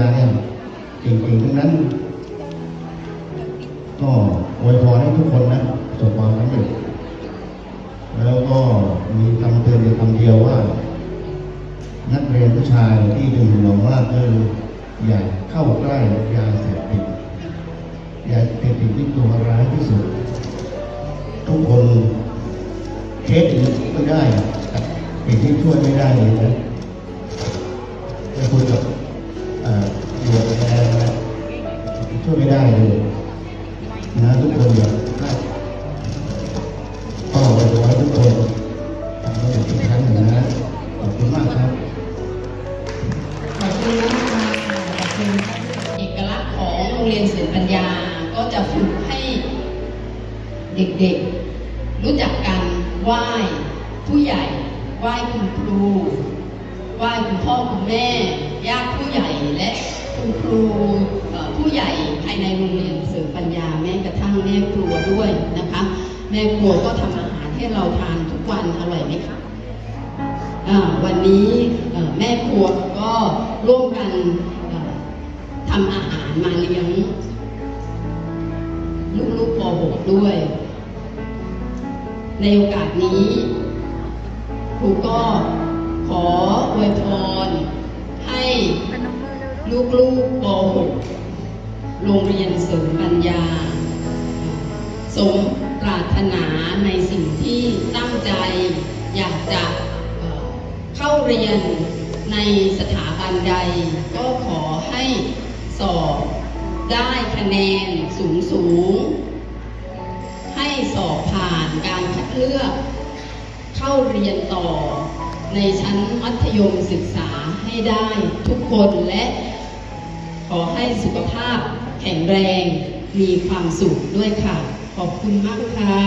าเนี่เก่งๆทั้งนั้น ก็อวยพรให้ทุกคนนะประสบความสำเร็จแล้วก็มีคำเตือนอย่คำเดียวว่า นักเรียนผู้ชายที่ดื่มหลงมากคืออย่าเข้าใกล้ยาเสพติดยาเสพติดที่ตัวร้ายที่สุด ทุกคนเช็คก็ได้สิ่งที่ช่วยไม่ได้เลยนะจะคุยกับ บวชแล้วช่วยไม่ได้เลย ให้เราทานทุกวันอร่อยไหมคะวันนี้แม่ครัวก็ร่วมกันทำอาหารมาเลี้ยงลูกๆป .6 ด้วย ในโอกาสนี้ครูก็ขออวยพรให้ลูกๆป .6 โรงเรียนศูนย์ปัญญา สมปรารถนาในสิ่งที่ตั้งใจ อยากจะเข้าเรียนในสถาบันใด ก็ขอให้สอบได้คะแนนสูงสูง ให้สอบผ่านการคัดเลือก เข้าเรียนต่อในชั้นมัธยมศึกษาให้ได้ทุกคนและขอให้สุขภาพแข็งแรงมีความสุขด้วยค่ะ ขอบคุณมากค่ะ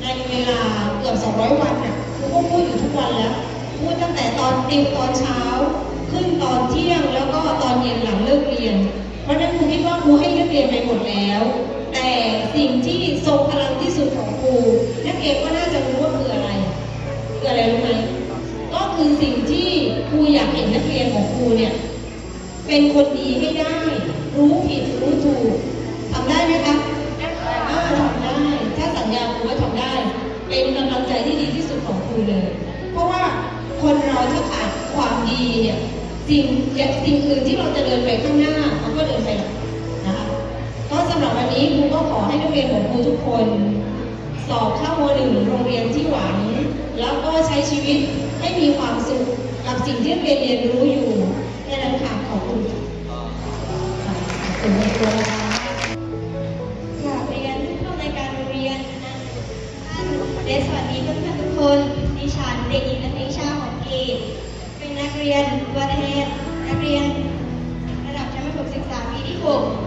ในเวลาเกือบ 200 วันน่ะครูก็พูดอยู่ทุกวันแล้ว พูดตั้งแต่ตอนติวตอนเช้า ขึ้นตอนเที่ยงแล้วก็ตอนเย็นหลังเลิกเรียน เพราะฉะนั้นครูคิดว่าครูให้นักเรียนไปหมดแล้ว แต่สิ่งที่ทรงพลังที่สุดของครูนักเรียนก็น่าจะรู้ว่าคืออะไร คืออะไรรู้ไหมก็คือสิ่งที่ รูอยากเห็นนักเรียนของครูเนี่ย เป็นคนดีให้ได้ รู้ผิดรู้ถูกทำได้ไหมคะอ่าทำได้ ถ้าสัญญาครูว่าทำได้ เป็นกำลังใจที่ดีที่สุดของครูเลย เพราะว่าคนเราถ้าขาดความดีเนี่ยสิ่งสิ่งอื่นที่เราจะเดินไปข้างหน้ามันก็เดินไปนะคะก็สำหรับวันนี้ครูก็ขอให้นักเรียนของครูทุกคน สอบเข้ามหนึ่งโรงเรียนที่หวัง แล้วก็ใช้ชีวิตให้มีความสุข กับสิ่งที่เรียนเรียนรู้อยู่แค่นั้นค่ะขอบคุณค่ะขอบคุณมากค่ะกเรียนผู้อำนการเรียนท่านและสวัสดีเพื่อนๆทุกคนดิฉันเด็กหญิงนัทิชาของเกตเป็นนักเรียนตัวแทนนักเรียน ระดับชั้นประถมศึกษาปีที่ 6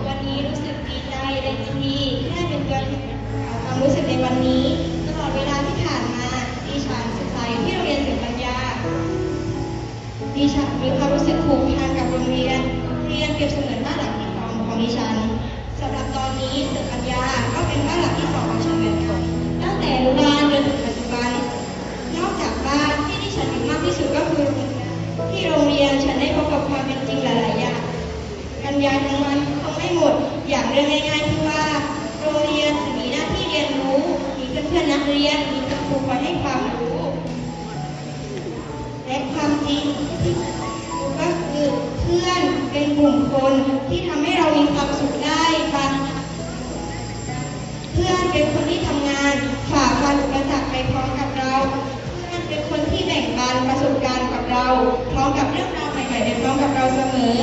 รียนเปรียบเสมือนบ้านหลังที่สองของดิฉันสำหรับตอนนี้ศึกปัญญาก็เป็นบ้านหลังที่สองของฉันเหมือนกันตั้งแต่อนุบาลจนถึงปัจจุบัน นอกจากบ้านที่ดิฉันอยู่มากที่สุดก็คือ ที่โรงเรียนฉันได้พบกับความเป็นจริงหลาย ๆ อย่างกันยายทั้งวันคงไม่หมดอย่างเรื่องง่าย ๆ ที่ว่า โรงเรียนมีหน้าที่เรียนรู้ มีเพื่อนๆนักเรียนมีครูคอยให้ความรู้และความจริงก็คือ พื่อนเป็นกลุ่มคนที่ทำให้เรามีความสุขได้บางเพื่อนเป็นคนที่ทำงานฝ่าฟันอุปสรรคไปพร้อมกับเรา เพื่อนเป็นคนที่แบ่งปันประสบการณ์กับเรา พร้อมกับเรื่องราวใหม่ๆไปพร้อมกับเราเสมอ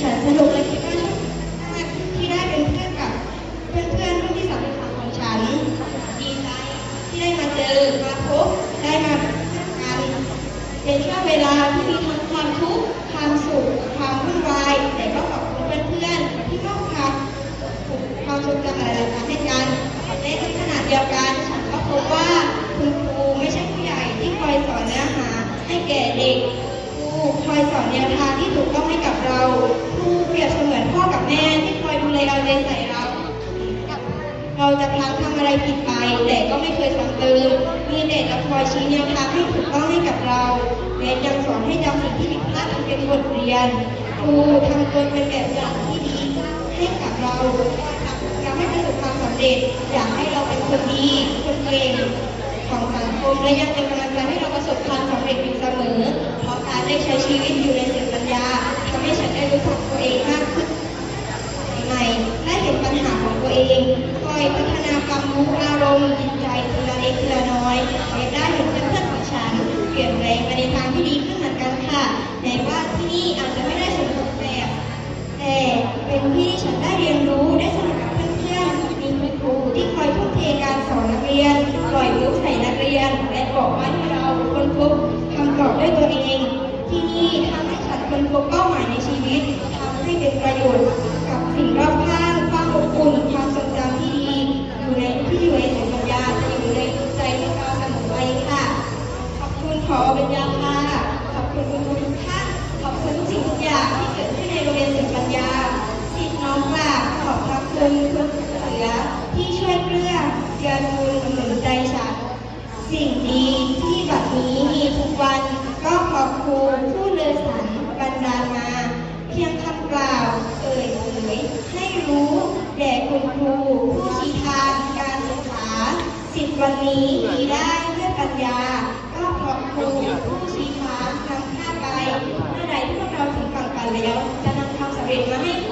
ฉันสนุกและคิดว่าโชคดีมากที่ได้เป็นเพื่อนกับเพื่อนๆรุ่นที่สามที่สามของฉัน ดีใจที่ได้มาเจอมาพบได้มาพื่อนกันเป็นช่วงเวลาที่มีทั้งความทุกข์ความสุข ความวุ่นวาย แต่ก็ขอบคุณเพื่อนๆที่มอบความ ความทรงจำหลายๆครั้งให้กันและในขณะเดียวกันฉันก็พบว่าคุณครูไม่ใช่ผู้ใหญ่ที่คอยสอนเนื้อหาให้แก่เด็กครูคอยสอนแนวทางที่ถูกต้องให้กับเราครูเปรียบเสมือนพ่อกับแม่ที่คอยดูแลเอาใจใส่เรา เราจะพลั้งทำอะไรผิดไป แต่ก็ไม่เคยซ้ำเติมมีแต่จะคอยชี้แนวทางให้ถูกต้องให้กับเราและยังสอนให้จำสิ่งที่ผิดพลาดเป็นบทเรียนครูทำตนเป็นแบบอย่างที่ ดีให้กับเราทำให้ประสบความสำเร็จ อยากให้เราเป็นคนดีคนเก่งของสังคมและยังเป็นกำลังใจให้เราประสบความสำเร็จอยู่เสมอ เพราะการได้ใช้ชีวิตอยู่ในศิลปัญญาทำให้ฉันได้รู้จักตัวเองมากขึ้นใหม่และเห็นปัญหาของตัวเองคอยพัฒนาความรู้อารมณ์จิตใจทีละเล็กทีละน้อยและได้เห็นเพื่อนๆของฉันเปลี่ยนแปลงไปในทางที่ดีขึ้นเหมือนกันค่ะแม้ว่าที่นี่อาจจะไม่ได้สม เป็นที่ที่ฉันได้เรียนรู้ได้สนุกกับเพื่อนๆมีคุณครูที่คอยทุ่มเทการสอนนักเรียนปล่อยมุกใส่นักเรียน และบอกว่าให้เราคนพบคำตอบด้วยตัวเอง ที่นี่ทำให้ฉันคนพบเป้าหมายในชีวิตทำให้เป็นประโยชน์กับสิ่งรอบข้างความอบอุ่นความทรงจำที่ดี อยู่ในที่อยู่ในสัญญาอยู่ในใจพวกเราเสมอไปค่ะ ขอบคุณขอเป็นยาค่ะขอบคุณคุณครูทุกท่านขอบคุณทุกสิ่งทุกอย่างที่เกิดขึ้นในโรงเรียนศิลปปัญญาสิทธิ์น้องกราบ ขอบพระคุณคุณเสือที่ช่วยเกลือเกื้อกูลหนุนใจฉัน สิ่งดีที่แบบนี้มีทุกวัน ก็ขอบครูผู้เลอสันบันดามา เพียงคำกล่าวเอ่ยเผยให้รู้แด่คุณครูผู้ชี้ทางการศึกษาสิทธิวันนี้มีได้ด้วยปัญญา ก็ขอบครูผู้ชี้ทางนำข้าไปเมื่อใดที่พวกเราถึงฝั่งกันแล้ว จะนำพาค่ะ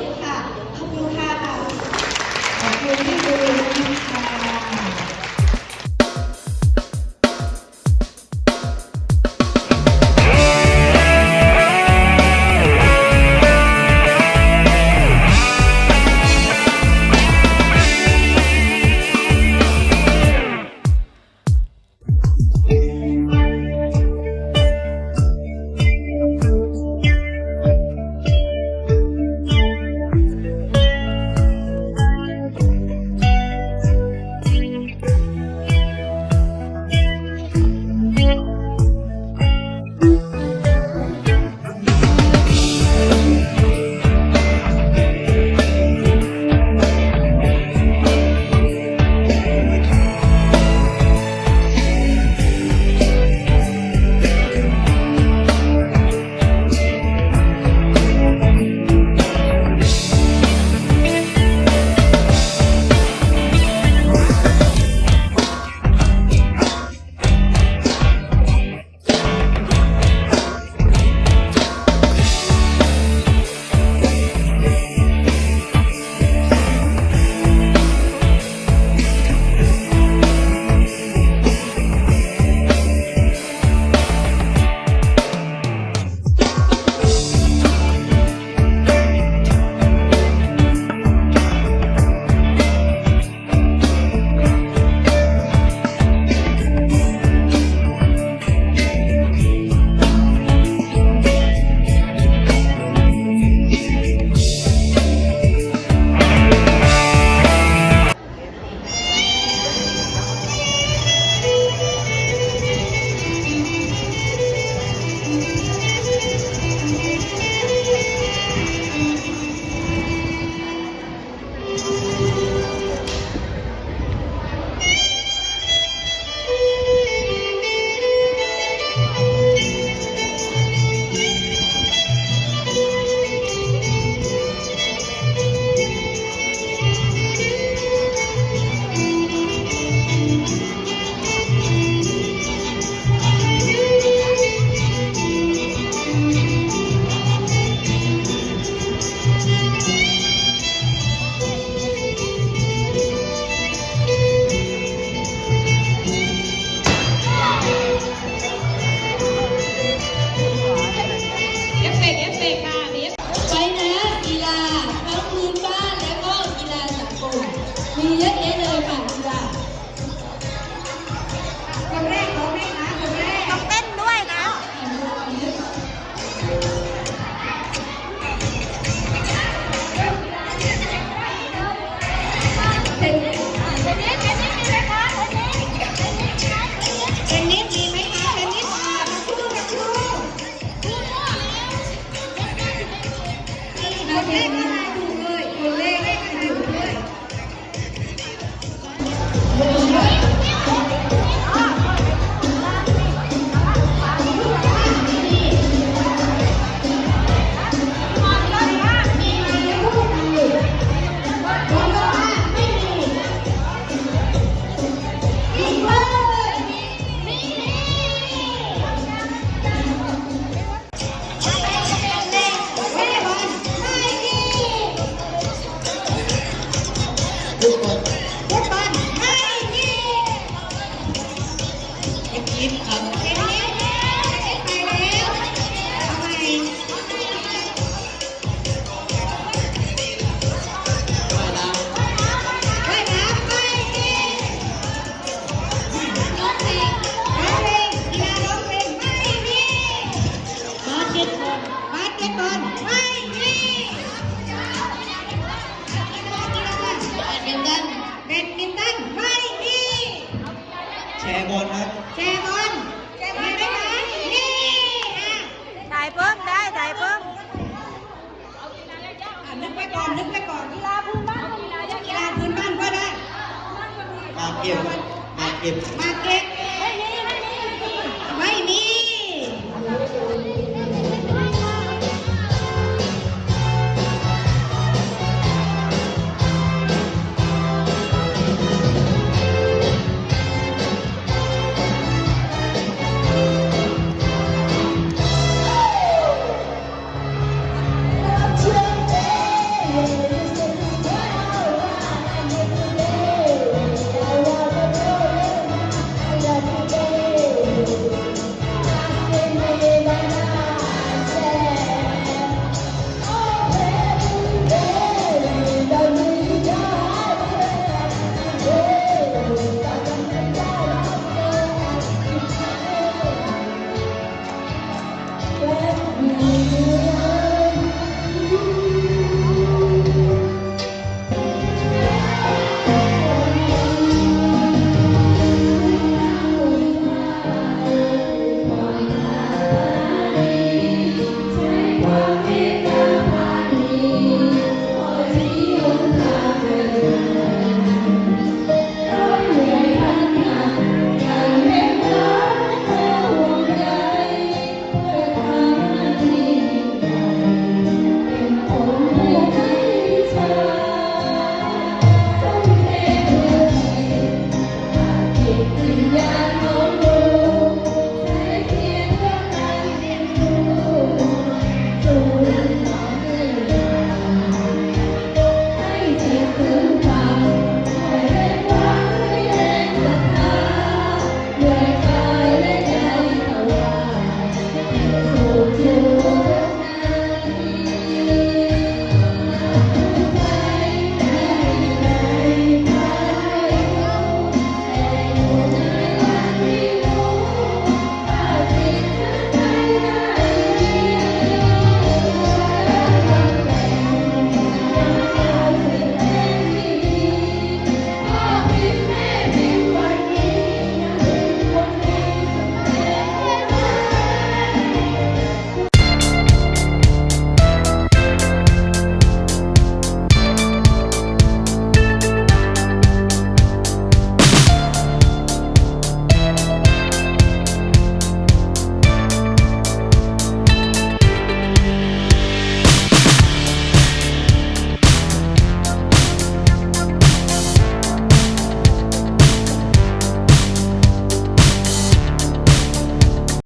า